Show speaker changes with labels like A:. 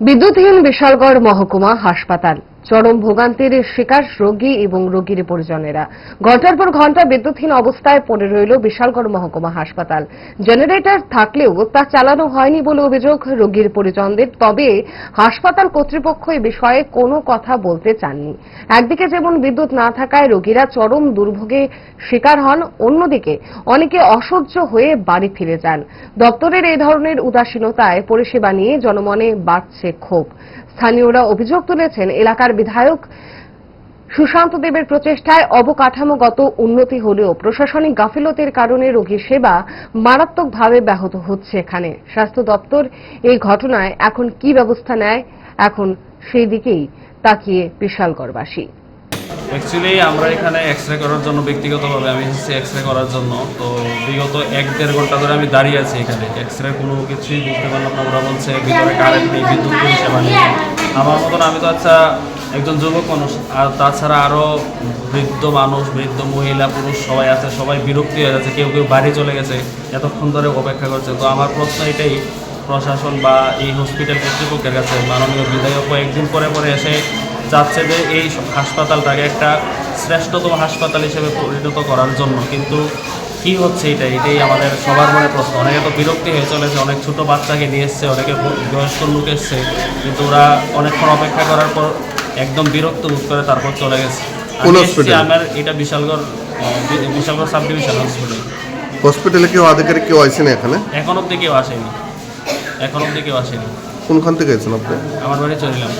A: বিদ্যুৎহীন বিশালগড় মহকুমা হাসপাতাল। চরম ভোগান্তির শিকার রোগী এবং রোগীর পরিজনেরা। ঘণ্টার পর ঘণ্টা বিদ্যুৎহীন অবস্থায় পড়ে রইল বিশালগড় মহকুমা হাসপাতাল। জেনারেটর থাকলেও তা চালানো হয়নি বলে অভিযোগ রোগীর পরিজনদের, তবে হাসপাতাল কর্তৃপক্ষ এ বিষয়ে কোনো কথা বলতে চাননি। একদিকে যেমন বিদ্যুৎ না থাকায় রোগীরা চরম দুর্ভোগে শিকার হন, অন্যদিকে অনেকে অসহ্য হয়ে বাড়ি ফিরে যান। দপ্তরের এই ধরনের উদাসীনতায় পরিষেবা নিয়ে জনমনে বাড়ছে ক্ষোভ। স্থানীয়রা অভিযোগ তুলেছেন, এলাকার বিধায়ক সুশান্ত দেবের প্রচেষ্টায় অবকাঠামোগত উন্নতি হলেও প্রশাসনিক গাফিলতির কারণে রোগী সেবা মারাত্মকভাবে ব্যাহত হচ্ছে এখানে। স্বাস্থ্য দপ্তর এই ঘটনায় এখন কি ব্যবস্থা নেয়, এখন সেই দিকেই তাকিয়ে বিশালগড়বাসী।
B: অ্যাকচুয়ালি আমরা এখানে এক্স রে করার জন্য, ব্যক্তিগতভাবে আমি এসেছি এক্স রে করার জন্য। তো বিগত এক দেড় ঘণ্টা ধরে আমি দাঁড়িয়ে আছি এখানে। এক্স রে কোনো কিছুই বুঝতে পারলাম না, ওরা বলছে ভিতরে কারেন্ট নেই, বিদ্যুৎ পরিষেবা নেই। আমার মতন আমি তো আচ্ছা একজন যুবক মানুষ, আর তাছাড়া আরও বৃদ্ধ মানুষ, বৃদ্ধ মহিলা, পুরুষ সবাই আছে, সবাই বিরক্তি হয়ে যাচ্ছে, কেউ কেউ বাড়ি চলে গেছে, এতক্ষণ ধরে অপেক্ষা করছে। তো আমার প্রশ্ন এটাই, প্রশাসন বা এই হসপিটাল কর্তৃপক্ষের কাছে, মাননীয় বিধায়ক কয়েকদিন পরে পরে এসে চাচ্ছে যে এই হাসপাতালটাকে একটা শ্রেষ্ঠতম হাসপাতাল হিসেবে পরিণত করার জন্য। কিন্তু কি হচ্ছে এটা? এটাই আমাদের সবার মনে প্রশ্ন। অনেকে তো বিরক্তি হয়ে চলেছে অনেক ছোট বাচ্চাকে নিয়ে এসছে অনেকে বয়স্ক লোক এসছে কিন্তু ওরা অনেকক্ষণ অপেক্ষা করার পর একদম বিরক্ত বোধ করে তারপর চলে গেছে? আমার এটা Bishalgarh Bishalgarh sub division hospital
C: হসপিটালে কেউ আধিকারিক কেউ আইসেন এখানে?
B: এখন অব্দি কেউ আসেনি। এখন অব্দি কেউ আসেনি।
C: কোনখান থেকে আইছেন আপনি?
B: আমার বাড়ি চলিলাম